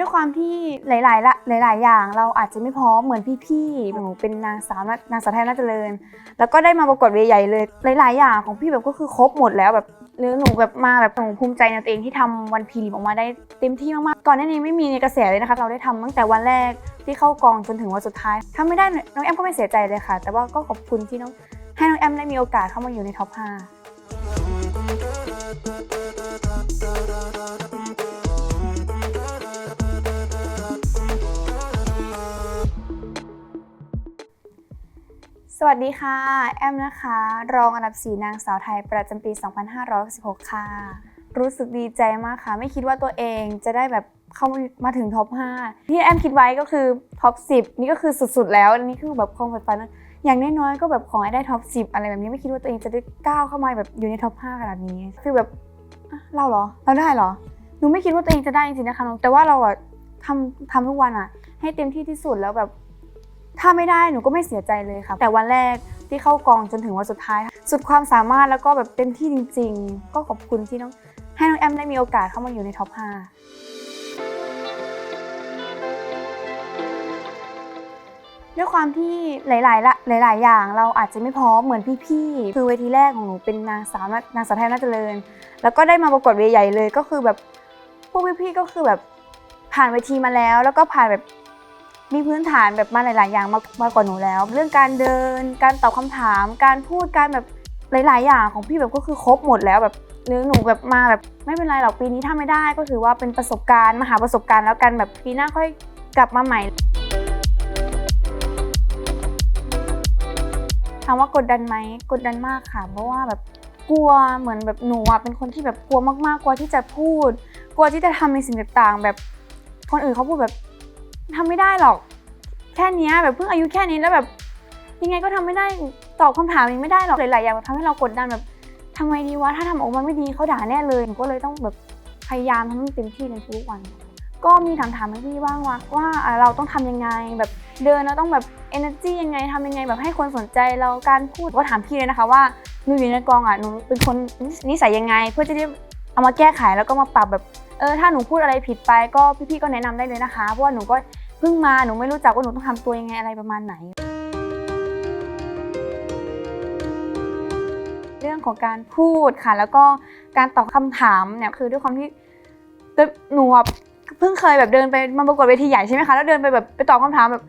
ด้วยความที่หลายๆละหลาย ๆ อย่างเราอาจจะไม่พร้อมเหมือนพี่ๆหนูเป็นนางสาวนางสาวไทยน่าเจริญ แล้วก็ได้มาประกวดเวใหญ่เลย หลาย ๆ อย่างของพี่แบบก็คือครบหมดแล้วแบบหรือหนูแบบมาแบบหนูภูมิใจในตัวเองที่ทำวันพีริมออกมาได้เต็มที่มากๆก่อนหน้านี้ไม่มีในกระแสเลยนะคะ เราได้ทำตั้งแต่วันแรกที่เข้ากองจนถึงวันสุดท้ายถ้าไม่ได้น้องแอมก็ไม่เสียใจเลยค่ะ แต่ว่าก็ขอบคุณที่น้องให้น้องแอมได้มีโอกาสเข้ามาอยู่ในท็อป5 สวัสดีค่ะ แอมนะคะ รองอันดับ 4 นางสาวไทยประจำปี 2516ค่ะ รู้สึกดีใจมากค่ะ ไม่คิดว่าตัวเองจะได้แบบเข้ามาถึงท็อป 5 ที่แอมคิดไว้ก็คือท็อป 10 นี่ก็คือสุดๆ แล้ว อันนี้คือแบบความฝันฝันอย่างน้อยๆก็แบบขอให้ได้ท็อป 10 อะไรแบบนี้ไม่คิดว่าตัวเองจะได้ก้าวเข้ามาแบบอยู่ในท็อป 5 ขนาดนี้ คือแบบอะเราเหรอ เราได้เหรอ หนูไม่คิดว่าตัวเองจะได้จริงๆนะคะน้องแต่ว่าเราอะทำทำทุกวันอะให้เต็มที่ที่สุดแล้วแบบ ถ้าไม่ได้หนูก็ไม่เสียใจเลยค่ะ แต่วันแรกที่เข้ากองจนถึงวันสุดท้าย สุดความสามารถแล้วก็แบบเต็มที่จริง ๆ ก็ขอบคุณที่น้องให้น้องแอมได้มีโอกาสเข้ามาอยู่ในท็อป 5 ด้วยความที่หลายๆละหลาย ๆ อย่างเราอาจจะไม่พร้อมเหมือนพี่ๆ คือเวทีแรกของหนูเป็นนางสาวนางสาวไทยน่าเจริญ แล้วก็ได้มาประกวดเวทีใหญ่เลยก็คือแบบพวกพี่ๆ ก็คือแบบผ่านเวทีมาแล้ว แล้วก็ผ่านแบบ มีพื้นฐานแบบมาหลาย ๆ อย่างมามากกว่าหนูแล้ว เรื่องการเดิน การตอบคำถาม การพูด การแบบหลาย ๆ อย่างของพี่แบบก็คือครบหมดแล้วแบบหรือหนูแบบมาแบบไม่เป็นไรหรอกปีนี้ถ้าไม่ได้ก็ถือว่าเป็นประสบการณ์มหาประสบการณ์แล้วกันแบบปีหน้าค่อยกลับมาใหม่ถามว่ากดดันไหมกดดันมากค่ะ เพราะว่าแบบกลัวเหมือนแบบหนูอะเป็นคนที่แบบกลัวมากๆกลัวที่จะพูด กลัวที่จะทำในสิ่งต่างๆ แบบคนอื่นเขาพูดแบบ ทำไม่ได้หรอก แค่เนี้ยแบบเพิ่งอายุแค่นี้แล้วแบบ ยังไงก็ทำไม่ได้ตอบคำถามยังไม่ได้หรอกหลายๆอย่างแบบทำให้เรากดดันแบบทำไมดีวะถ้าทำออกมาไม่ดีเขาด่าแน่เลยหนูก็เลยต้องแบบพยายามทำให้เต็มที่ในทุกวัน ก็มีถามถามพี่บ้างว่าว่าอะเราต้องทำยังไงแบบเดินเราต้องแบบ energy ยังไงทำยังไงแบบให้คนสนใจเราการพูดก็ถามพี่เลยนะคะว่าหนูอยู่ในกองอะหนูเป็นคนนิสัยยังไง เพื่อจะได้เอามาแก้ไขแล้วก็มาปรับแบบเออถ้าหนูพูดอะไรผิดไปก็พี่ๆก็แนะนำได้เลยนะคะเพราะว่าหนูก็ เพิ่งมาหนูไม่รู้จักว่าหนูต้องทำตัวยังไงอะไรประมาณไหน เรื่องของการพูดค่ะ แล้วก็การตอบคำถามเนี่ยคือด้วยความที่หนูเพิ่งเคยแบบเดินไปมาประกวดเวทีใหญ่ใช่ไหมคะแล้วเดินไปแบบไปตอบคำถามแบบ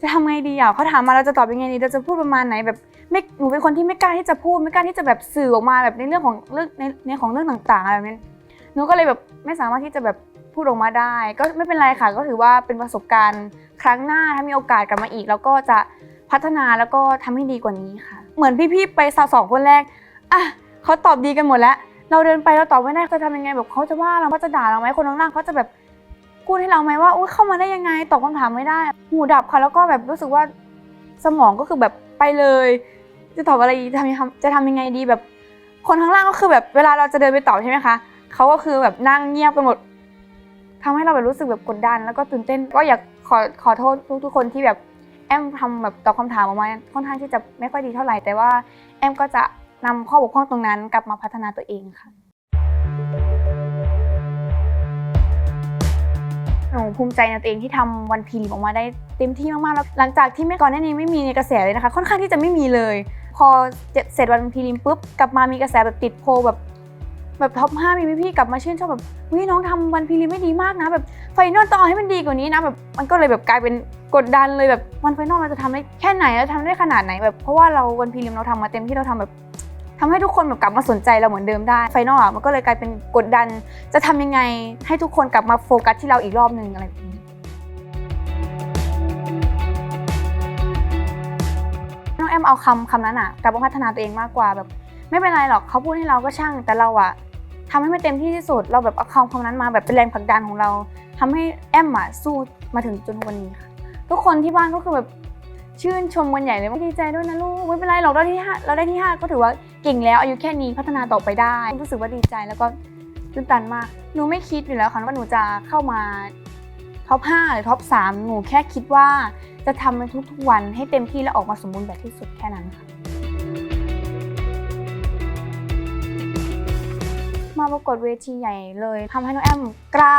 จะทำไงดีอะเขาถามมาเราจะตอบยังไงดีเราจะพูดประมาณไหนแบบไม่หนูเป็นคนที่ไม่กล้าที่จะพูดไม่กล้าที่จะแบบสื่อออกมาแบบในเรื่องของเรื่องในในของเรื่องต่างๆอะไรแบบนี้หนูก็เลยแบบไม่สามารถที่จะแบบ พูดออกมาได้ ก็ไม่เป็นไรค่ะ ก็ถือว่าเป็นประสบการณ์ครั้งหน้าถ้ามีโอกาสกลับมาอีก แล้วก็จะพัฒนาแล้วก็ทำให้ดีกว่านี้ค่ะ เหมือนพี่ๆไปสาวสองคนแรกอะเขาตอบดีกันหมดแล้ว เราเดินไปเราตอบไม่ได้จะทำยังไงแบบเขาจะว่าเราเขาจะด่าเราไหมคนข้างล่างเขาจะแบบพูดให้เราไหมว่าอุ้ยเข้ามาได้ยังไงตอบคำถามไม่ได้หูดับค่ะแล้วก็แบบรู้สึกว่าสมองก็คือแบบไปเลย จะตอบอะไรจะทำจะทำยังไงดีแบบ คนข้างล่างก็คือแบบเวลาเราจะเดินไปตอบใช่ไหมคะเขาก็คือแบบนั่งเงียบกันหมด ทำให้เราแบบรู้สึกแบบกดดัน แล้วก็ตื่นเต้น ก็อยากขอขอโทษทุกทุกๆคนที่แบบแอมทำแบบตอบคำถามออกมาค่อนข้างที่จะไม่ค่อยดีเท่าไหร่ แต่ว่าแอมก็จะนำข้อบกพร่องตรงนั้นกลับมาพัฒนาตัวเองค่ะหนูภูมิใจในตัวเองที่ทำวันพีริมออกมาได้เต็มที่มากๆแล้วหลังจากที่ไม่ก่อนหน้านี้ไม่มีในกระแสเลยนะคะ ค่อนข้างที่จะไม่มีเลย พอเสร็จวันพีริมปุ๊บกลับมามีกระแสแบบติดโพลแบบ แบบท็อป5มีพี่ๆกลับมาชื่นชอบแบบเฮ้ยน้องทำวันพีริมไม่ดีมากนะ แบบไฟนอลต้องเอาให้มันดีกว่านี้นะแบบมันก็เลยแบบกลายเป็นกดดันเลยแบบวันไฟนอลเราจะทำได้แค่ไหนแล้วทำได้ขนาดไหนแบบเพราะว่าเราวันพีริมเราทำมาเต็มที่เราทำแบบทำให้ทุกคนแบบกลับมาสนใจเราเหมือนเดิมได้ไฟนอลอะมันก็เลยกลายเป็นกดดัน จะทำยังไงให้ทุกคนกลับมาโฟกัสที่เราอีกรอบหนึ่งอะไรแบบนี้ น้องแอมเอาคำคำนั้นอะกลับมาพัฒนาตัวเองมากกว่าแบบ ไม่เป็นไรหรอกเขาพูดให้เราก็ช่างแต่เราอะ ทำให้มันเต็มที่ที่สุด เราแบบเอาคำคำนั้นมาแบบเป็นแรงผลักดันของเราทำให้แอมอะสู้มาถึงจนวันนี้ค่ะ ทุกคนที่บ้านก็คือแบบชื่นชมกันใหญ่เลยว่าดีใจด้วยนะลูกไม่เป็นไรหรอกเราได้ที่ห้าเราได้ที่ห้าก็ถือว่าเก่งแล้วอายุแค่นี้พัฒนาต่อไปได้รู้สึกว่าดีใจแล้วก็ตื่นตันมากหนูไม่คิดอยู่แล้วค่ะว่าหนูจะเข้ามาท็อป5หรือท็อป3หนูแค่คิดว่าจะทำมันทุกๆวันให้เต็มที่และออกมาสมบูรณ์แบบที่สุดแค่นั้นค่ะ มาประกวดเวทีใหญ่เลยทำให้น้องแอมกล้า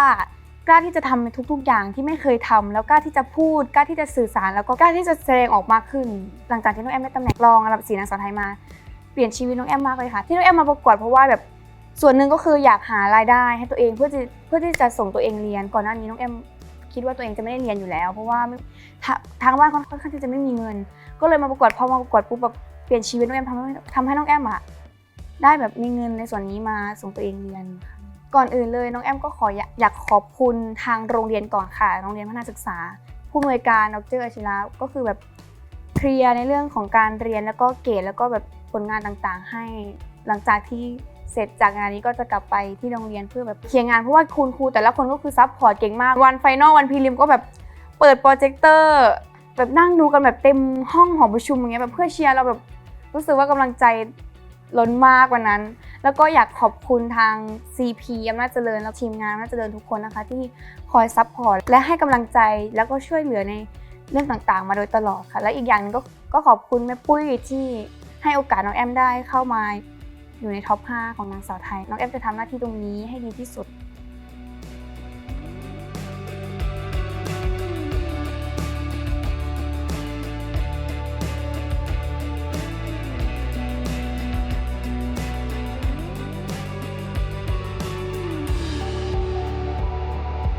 กล้าที่จะทำในทุก ๆ อย่างที่ไม่เคยทำแล้วกล้าที่จะพูดกล้าที่จะสื่อสาร แล้วก็กล้าที่จะแสดงออกมากขึ้น หลังจากที่น้องแอมได้ตำแหน่งรองอันดับสี่นางสาวไทยมาเปลี่ยนชีวิตน้องแอมมากเลยค่ะ ที่น้องแอมมาประกวดเพราะว่าแบบส่วนหนึ่งก็คืออยากหารายได้ให้ตัวเองเพื่อจะเพื่อที่จะส่งตัวเองเรียน ก่อนหน้านี้น้องแอมคิดว่าตัวเองจะไม่ได้เรียนอยู่แล้ว เพราะว่าไม่ทาทางบ้านค่อนข้างที่จะไม่มีเงิน ก็เลยมาประกวดพอมาประกวดปุ๊บแบบเปลี่ยนชีวิตน้องแอมทำให้ทำให้น้องแอมอะ ได้แบบมีเงินในส่วนนี้มาส่งตัวเองเรียนค่ะก่อนอื่นเลยน้องแอมก็ขออยากขอบคุณทางโรงเรียนก่อนค่ะ โรงเรียนพัฒนาศึกษา ผู้อำนวยการดรอาชิระก็คือแบบเคลียร์ในเรื่องของการเรียนแล้วก็เกรดแล้วก็แบบผลงานต่างๆ ให้หลังจากที่เสร็จจากงานนี้ก็จะกลับไปที่โรงเรียนเพื่อแบบเคลียร์งานเพราะว่าคุณครูแต่ละคนก็คือซัพพอร์ตเก่งมากวันไฟนอลวันพรีลิมก็แบบเปิดโปรเจคเตอร์แบบนั่งดูกันแบบเต็มห้องหอประชุมอย่างเงี้ยแบบเพื่อเชียร์เราแบบรู้สึกว่ากำลังใจ ล้นมากวันนั้น แล้วก็อยากขอบคุณทาง CP อำนาจเจริญและทีมงานอำนาจเจริญทุกคนนะคะ ที่คอยซัพพอร์ตและให้กำลังใจแล้วก็ช่วยเหลือในเรื่องต่างๆ มาโดยตลอดค่ะ และอีกอย่างหนึงก็ก็ขอบคุณแม่ปุ้ยที่ให้โอกาสน้องแอมได้เข้ามาอยู่ในท็อป 5 ของนางสาวไทย น้องแอมจะทำหน้าที่ตรงนี้ให้ดีที่สุด